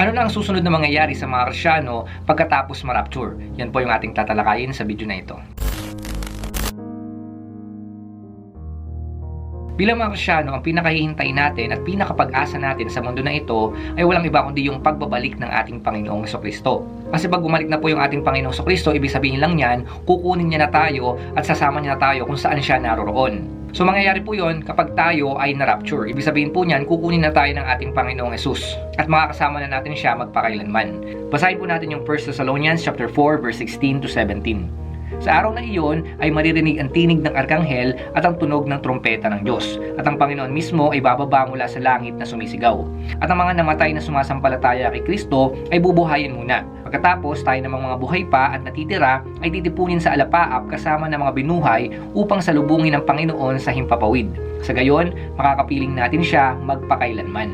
Ano na ang susunod na mangyayari sa mga Krisyano pagkatapos ma-rapture? Yan po yung ating tatalakayin sa video na ito. Bilang mga Krisyano, ang pinakahihintay natin at pinakapag-asa natin sa mundo na ito ay walang iba kundi yung pagbabalik ng ating Panginoong Kristo. Kasi pag bumalik na po yung ating Panginoong Kristo, ibig sabihin lang yan, kukunin niya na tayo at sasama niya na tayo kung saan siya naroroon. So mangyayari po yon kapag tayo ay na-rapture. Ibig sabihin po niyan, kukunin na tayo ng ating Panginoong Yesus at makakasama na natin siya magpakailanman. Basahin po natin yung 1 Thessalonians chapter 4 verse 16 to 17. Sa araw na iyon ay maririnig ang tinig ng arkanghel at ang tunog ng trompeta ng Diyos. At ang Panginoon mismo ay bababa mula sa langit na sumisigaw. At ang mga namatay na sumasampalataya kay Kristo ay bubuhayin muna. Pagkatapos tayo namang mga buhay pa at natitira ay titipunin sa alapaap kasama ng mga binuhay upang salubungin ng Panginoon sa himpapawid. Sa gayon, makakapiling natin siya magpakailanman.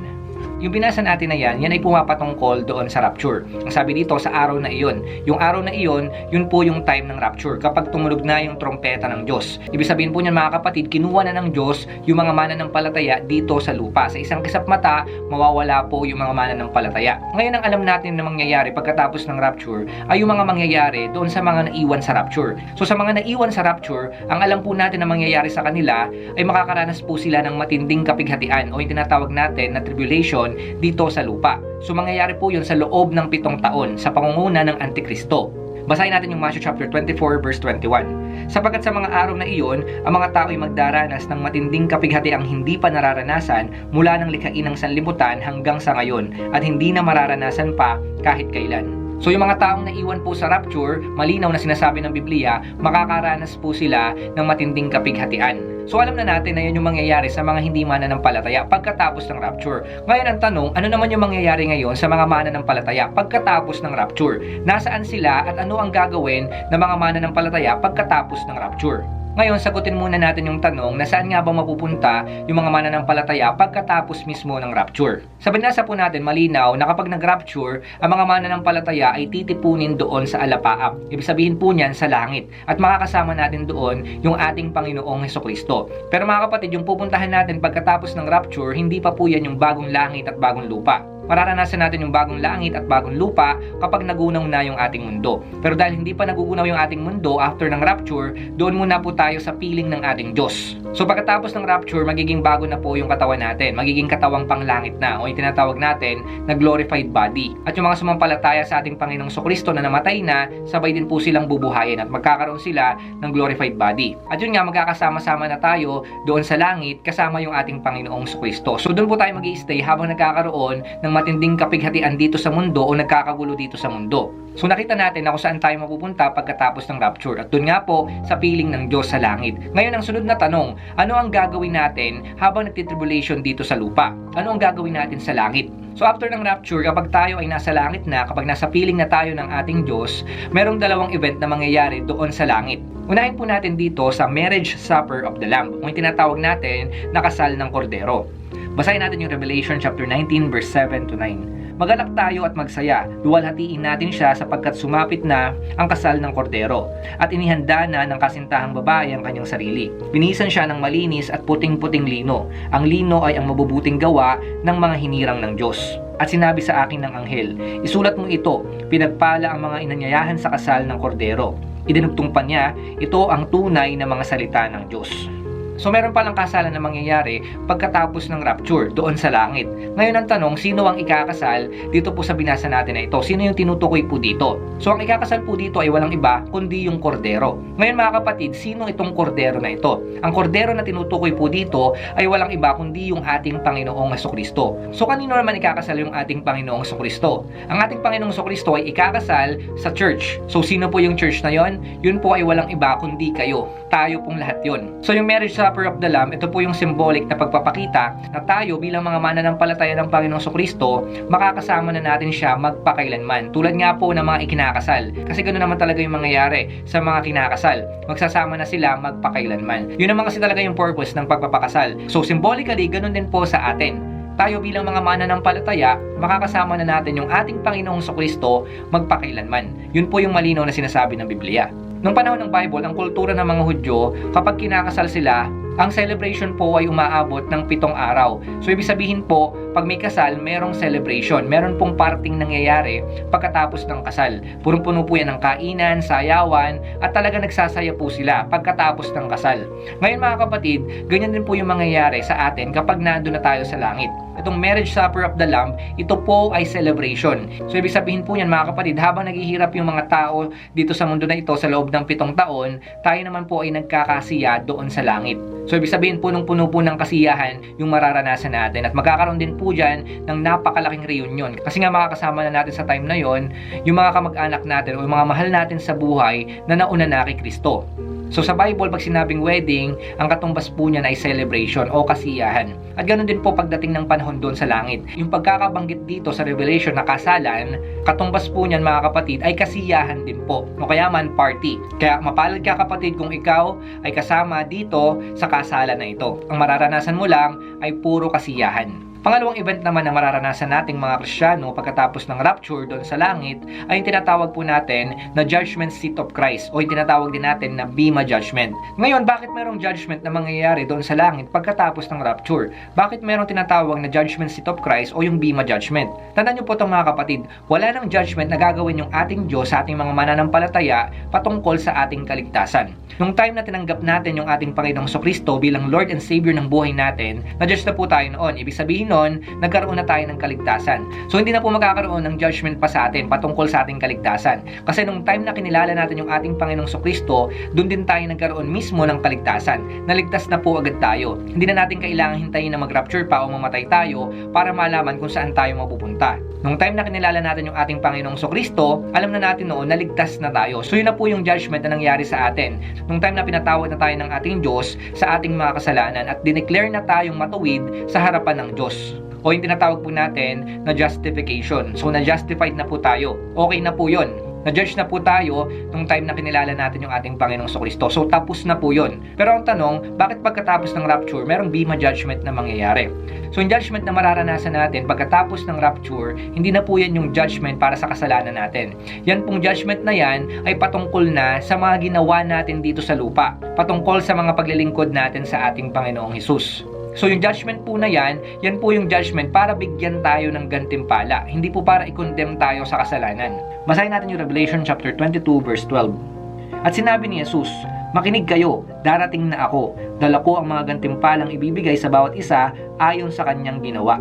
Yung binasa natin na yan, yan ay pumapatungkol doon sa rapture. Ang sabi dito, sa araw na iyon. Yung araw na iyon, yun po yung time ng rapture. Kapag tumunog na yung trompeta ng Diyos. Ibig sabihin po niyan mga kapatid, kinuha na ng Diyos yung mga mana ng palataya dito sa lupa. Sa isang kisap mata, mawawala po yung mga mana ng palataya. Ngayon ang alam natin na mangyayari pagkatapos ng rapture ay yung mga mangyayari doon sa mga naiwan sa rapture. So sa mga naiwan sa rapture, ang alam po natin na mangyayari sa kanila ay makakaranas po sila ng matinding kapighatian o yung tinatawag natin na tribulation dito sa lupa. So mangyayari po yun sa loob ng pitong taon sa pangunguna ng Antikristo. Basahin natin yung Matthew chapter 24 verse 21. Sapagkat sa mga araw na iyon, ang mga tao ay magdaranas ng matinding kapighati ang hindi pa nararanasan mula ng likhain ng sanlibutan hanggang sa ngayon at hindi na mararanasan pa kahit kailan. So yung mga taong naiwan po sa rapture, malinaw na sinasabi ng Biblia, makakaranas po sila ng matinding kapighatian. So alam na natin na yun yung mangyayari sa mga hindi mananampalataya pagkatapos ng rapture. Ngayon ang tanong, ano naman yung mangyayari ngayon sa mga mananampalataya pagkatapos ng rapture? Nasaan sila at ano ang gagawin ng mga mananampalataya pagkatapos ng rapture? Ngayon, sagutin muna natin yung tanong na saan nga ba mapupunta yung mga mananampalataya pagkatapos mismo ng rapture. Sa binasa po natin, malinaw na kapag nag-rapture, ang mga mananampalataya ay titipunin doon sa alapaap. Ibig sabihin po niyan sa langit. At makakasama natin doon yung ating Panginoong Heso Kristo. Pero mga kapatid, yung pupuntahan natin pagkatapos ng rapture, hindi pa po yan yung bagong langit at bagong lupa mararanasan natin yung bagong langit at bagong lupa kapag nagunaw na yung ating mundo. Pero dahil hindi pa nagugunaw yung ating mundo after ng rapture, doon muna po tayo sa piling ng ating Diyos. So pagkatapos ng rapture, magiging bago na po yung katawan natin. Magiging katawang panglangit na o yung tinatawag natin na glorified body. At yung mga sumampalataya sa ating Panginoong Kristo na namatay na, sabay din po silang bubuhayin at magkakaroon sila ng glorified body. At yun nga, magkakasama-sama na tayo doon sa langit kasama yung ating Panginoong Kristo. So doon po tayo mag stay habang nagkakaroon ng matinding kapighatian dito sa mundo o nagkakagulo dito sa mundo. So nakita natin na kung saan tayo mapupunta pagkatapos ng rapture. At doon nga po sa piling ng Diyos sa langit. Ngayon ang sunod na tanong, ano ang gagawin natin habang nagtitribulation dito sa lupa? Ano ang gagawin natin sa langit? So after ng rapture, kapag tayo ay nasa langit na, kapag nasa piling na tayo ng ating Diyos, merong dalawang event na mangyayari doon sa langit. Unahin po natin dito sa marriage supper of the Lamb, o yung tinatawag natin na kasal ng kordero. Basahin natin yung Revelation chapter 19 verse 7 to 9. Magalak tayo at magsaya, luwalhatiin natin siya sapagkat sumapit na ang kasal ng kordero at inihanda na ng kasintahang babae ang kanyang sarili. Binisan siya ng malinis at puting-puting lino. Ang lino ay ang mabubuting gawa ng mga hinirang ng Diyos. At sinabi sa akin ng anghel, isulat mo ito, pinagpala ang mga inanyayahan sa kasal ng kordero. Idinugtong pa niya, ito ang tunay na mga salita ng Diyos. So meron palang kasalan na mangyayari pagkatapos ng rapture doon sa langit. Ngayon ang tanong, sino ang ikakasal dito po sa binasa natin na ito? Sino yung tinutukoy po dito? So ang ikakasal po dito ay walang iba kundi yung kordero. Ngayon mga kapatid, sino itong kordero na ito? Ang kordero na tinutukoy po dito ay walang iba kundi yung ating Panginoong Kristo. So kanino naman ikakasal yung ating Panginoong Kristo? Ang ating Panginoong Kristo ay ikakasal sa church. So sino po yung church na yon? Yun po ay walang iba kundi kayo. Tayo pong lahat yon. So yung marriage supper of the Lamb, ito po yung symbolic na pagpapakita na tayo bilang mga mananampalataya ng Panginoong Kristo, makakasama na natin siya magpakailanman. Tulad nga po ng mga ikinakasal. Kasi ganoon naman talaga yung mangyayari sa mga kinakasal. Magsasama na sila magpakailanman. Yun naman kasi talaga yung purpose ng pagpapakasal. So symbolically, ganun din po sa atin tayo bilang mga mananampalataya, makakasama na natin yung ating Panginoong Kristo magpakailanman. Yun po yung malinaw na sinasabi ng Biblia. Nung panahon ng Bible, ang kultura ng mga Hudyo, kapag kinakasal sila, ang celebration po ay umaabot ng pitong araw. So ibig sabihin po, pag may kasal, merong celebration. Meron pong parting nangyayari pagkatapos ng kasal. Punong-puno po yan ng kainan, sayawan, at talaga nagsasaya po sila pagkatapos ng kasal. Ngayon mga kapatid, ganyan din po yung mangyayari sa atin kapag nandun na tayo sa langit. Itong marriage supper of the Lamb, ito po ay celebration. So ibig sabihin po yan mga kapatid, habang naghihirap yung mga tao dito sa mundo na ito sa loob ng pitong taon, tayo naman po ay nagkakasiya doon sa langit. So ibig sabihin punong-puno po ng kasiyahan yung mararanasan natin at magkakaroon din po dyan ng napakalaking reunion. Kasi nga makakasama na natin sa time na yon yung mga kamag-anak natin o yung mga mahal natin sa buhay na nauna na kay Kristo. So sa Bible, pag sinabing wedding, ang katumbas po niyan ay celebration o kasiyahan. At ganoon din po pagdating ng panahon doon sa langit. Yung pagkakabanggit dito sa Revelation na kasalan, katumbas po niyan mga kapatid ay kasiyahan din po. O kaya man party. Kaya mapalad ka kapatid kung ikaw ay kasama dito sa kasalan na ito. Ang mararanasan mo lang ay puro kasiyahan. Pangalawang event naman na mararanasan nating mga Kristiyano pagkatapos ng rapture doon sa langit ay yung tinatawag po natin na judgment seat of Christ o yung tinatawag din natin na Bema Judgment. Ngayon, bakit merong judgment na mangyayari doon sa langit pagkatapos ng rapture? Bakit merong tinatawag na judgment seat of Christ o yung Bema Judgment? Tandaan niyo po itong mga kapatid, wala nang judgment na gagawin yung ating Diyos sa ating mga mananampalataya patungkol sa ating kaligtasan. Nung time na tinanggap natin yung ating Panginoong Kristo bilang Lord and Savior ng buhay natin, na-judge na po tayo noon. Ibig sabihin noon, nagkaroon na tayo ng kaligtasan. So hindi na po magkakaroon ng judgment pa sa atin patungkol sa ating kaligtasan. Kasi nung time na kinilala natin yung ating Panginoong Kristo, doon din tayo nagkaroon mismo ng kaligtasan. Naligtas na po agad tayo. Hindi na natin kailangan hintayin na mag-rapture pa o mamatay tayo para malaman kung saan tayo mapupunta. Nung time na kinilala natin yung ating Panginoong Kristo, alam na natin noon na ligtas na tayo. So yun na po yung judgment na nangyari sa atin. Nung time na pinatawad na tayo ng ating Diyos sa ating mga kasalanan at dineclare na tayong matuwid sa harapan ng Diyos o yung tinatawag po natin na justification. So, na-justified na po tayo. Okay na po yun. Na-judge na po tayo nung time na kinilala natin yung ating Panginoong Kristo. So, tapos na po yun. Pero ang tanong, bakit pagkatapos ng rapture, merong bima judgment na mangyayari? So, yung judgment na mararanasan natin pagkatapos ng rapture, hindi na po yan yung judgment para sa kasalanan natin. Yan pong judgment na yan ay patungkol na sa mga ginawa natin dito sa lupa. Patungkol sa mga paglilingkod natin sa ating Panginoong Hesus. So yung judgment po na yan, yan po yung judgment para bigyan tayo ng gantimpala. Hindi po para i-condemn tayo sa kasalanan. Basahin natin yung Revelation chapter 22 verse 12. At sinabi ni Jesus, Makinig kayo, darating na ako. Dala ko ang mga gantimpalang ibibigay sa bawat isa ayon sa kanyang ginawa.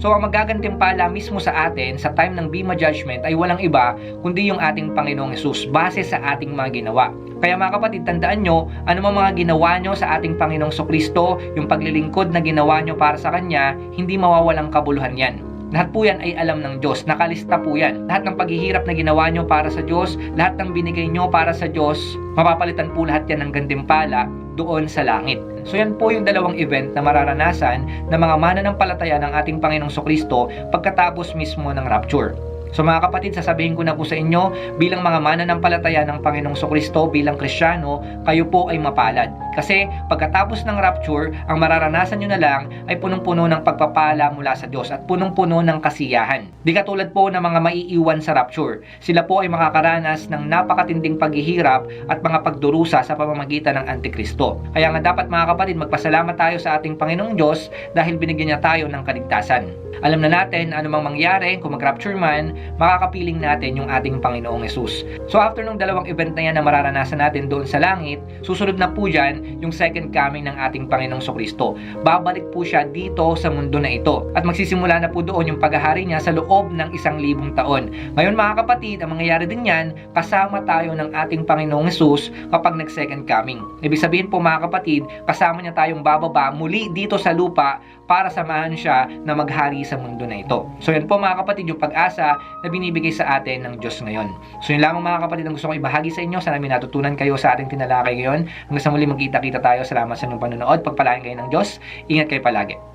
So ang magagantimpala mismo sa atin sa time ng Bima Judgment ay walang iba kundi yung ating Panginoong Yesus base sa ating mga ginawa. Kaya mga kapatid, tandaan nyo, ano mga ginawa nyo sa ating Panginoong Kristo, yung paglilingkod na ginawa nyo para sa Kanya, hindi mawawalang kabuluhan yan. Lahat po yan ay alam ng Diyos. Nakalista po yan. Lahat ng paghihirap na ginawa nyo para sa Diyos, lahat ng binigay nyo para sa Diyos, mapapalitan po lahat yan ng gantimpala doon sa langit. So yan po yung dalawang event na mararanasan ng mga mananampalataya ng ating Panginoong Kristo pagkatapos mismo ng rapture. So mga kapatid, sasabihin ko na po sa inyo, bilang mga mananampalataya ng Panginoong Kristo, bilang Kristiyano, kayo po ay mapalad. Kasi pagkatapos ng rapture, ang mararanasan nyo na lang ay punong-puno ng pagpapala mula sa Diyos at punong-puno ng kasiyahan. Di katulad po ng mga maiiwan sa rapture. Sila po ay makakaranas ng napakatinding paghihirap at mga pagdurusa sa pamamagitan ng Antikristo. Kaya nga dapat mga kapatid, magpasalamat tayo sa ating Panginoong Diyos dahil binigyan niya tayo ng kaligtasan. Alam na natin anumang mangyari kung mag-rapture man, makakapiling natin yung ating Panginoong Yesus. So after nung dalawang event na yan na mararanasan natin doon sa langit, susunod na po dyan yung second coming ng ating Panginoong Kristo. Babalik po siya dito sa mundo na ito. At magsisimula na po doon yung paghahari niya sa loob ng isang libong taon. Ngayon mga kapatid, ang mangyayari din yan, kasama tayo ng ating Panginoong Yesus kapag nag-second coming. Ibig sabihin po mga kapatid, kasama niya tayong bababa muli dito sa lupa para samahan siya na maghari sa mundo na ito. So yan po mga kapatid, yung pag-asa na binibigay sa atin ng Diyos ngayon. So yun lamang mga kapatid ang gusto ko ibahagi sa inyo. Sana may natutunan kayo sa ating tinalakay ngayon. Hanggang sa muli magkita-kita tayo. Salamat sa inyong panonood. Pagpalain kayo ng Diyos. Ingat kayo palagi.